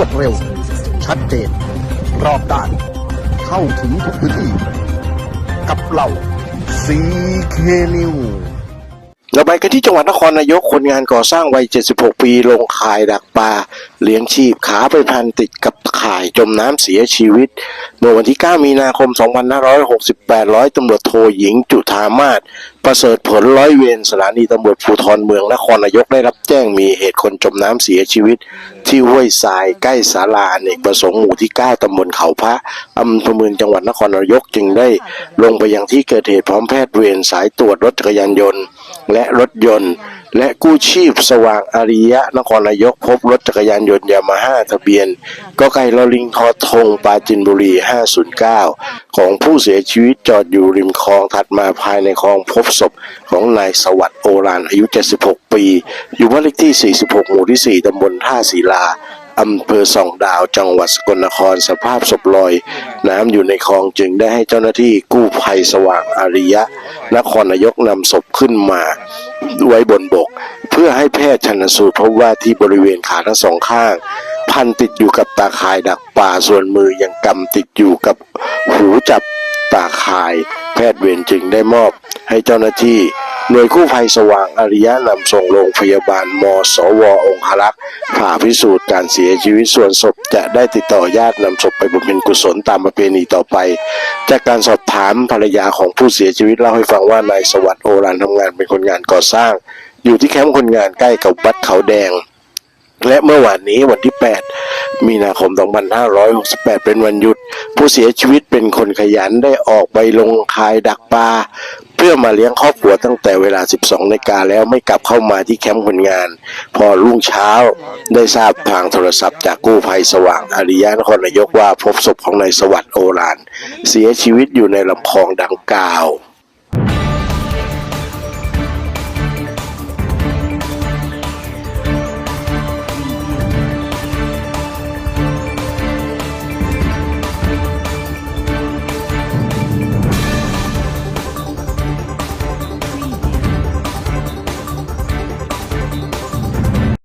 วดเร็ว ชัดเจน รอบด้าน เข้าถึงทุกพื้นที่ กับเราซีเคนิวเราไปกันที่จังหวัดนครนายกคนงานก่อสร้างวัย 76 ปีลงข่ายดักปลาเลี้ยงชีพขาไปพันติดกับข่ายจมน้ำเสียชีวิต เมื่อวันที่ 9 มีนาคม 2568 ร้อยตำรวจโทหญิงจุธามาศประเสริฐผลร้อยเวรสถานีตำรวจภูธรเมืองนครนายกได้รับแจ้งมีเหตุคนจมน้ำเสียชีวิต ที่ห้วยทรายใกล้ศาลาอเนกประสงค์หมู่ที่ 9 ตำบลเขาพระอำเภอเมืองจังหวัดนครนายกจึงได้ ลงไปยังที่เกิดเหตุพร้อมแพทย์เวรสายตรวจรถจักรยานยนต์ และรถยนต์ และกู้ชีพสว่างอาริยะนครนายกพบรถจักรยานยนต์ยามาฮ่าทะเบียนก็ไก่ลอลิงทอทงปาจินบุรี 509 ของผู้เสียชีวิตจอดอยู่ริมคลองถัดมาภายในคลองพบศพของนายสวัสดิ์โอรานอายุ 76 ปี อยู่บ้านเลขที่ 46 หมู่ที่ 4ตำบลท่าศิลา อำเภอสองดาวจังหวัดสกลนครสภาพศพลอย น้ำอยู่ในคลองจึงได้ให้เจ้าหน้าที่กู้ภัยสว่างอาริยะ นครนายกนำศพขึ้นมาไว้บนบก เพื่อให้แพทย์ชันสูตรพบว่าที่บริเวณขาทั้งสองข้าง พันติดอยู่กับตาข่ายดักป่าส่วนมือยังกำติดอยู่กับหูจับตาข่าย แพทย์เวรจึงได้มอบให้เจ้าหน้าที่ หน่วยกู้ภัยสว่างอาริยะนำส่งโรงพยาบาลมสวองครักษ์ผ่าพิสูจน์การเสียชีวิตส่วนศพจะได้ติดต่อญาตินำศพไปบำเพ็ญกุศลตามประเพณีต่อไป จากการสอบถามภรรยาของผู้เสียชีวิตเล่าให้ฟังว่านายสวัสดิ์โอรานทำงานเป็นคนงานก่อสร้าง อยู่ที่แคมป์คนงานใกล้กับวัดเขาแดงและเมื่อวานนี้วันที่ 8 มีนาคม 2568 เป็นวันหยุด ผู้เสียชีวิตเป็นคนขยันได้ออกไปลงคายดักปลาเพื่อมาเลี้ยงครอบครัวตั้งแต่เวลา 12นากาแล้วไม่กลับเข้ามาที่แคมป์คนงาน พอรุ่งเช้าได้ทราบทางโทรศัพท์จากกู้ภัยสว่างอาริยะนครนายกว่าพบศพของนายสวัสดิ์โอรานเสียชีวิตอยู่ในลำคลองดังกล่าว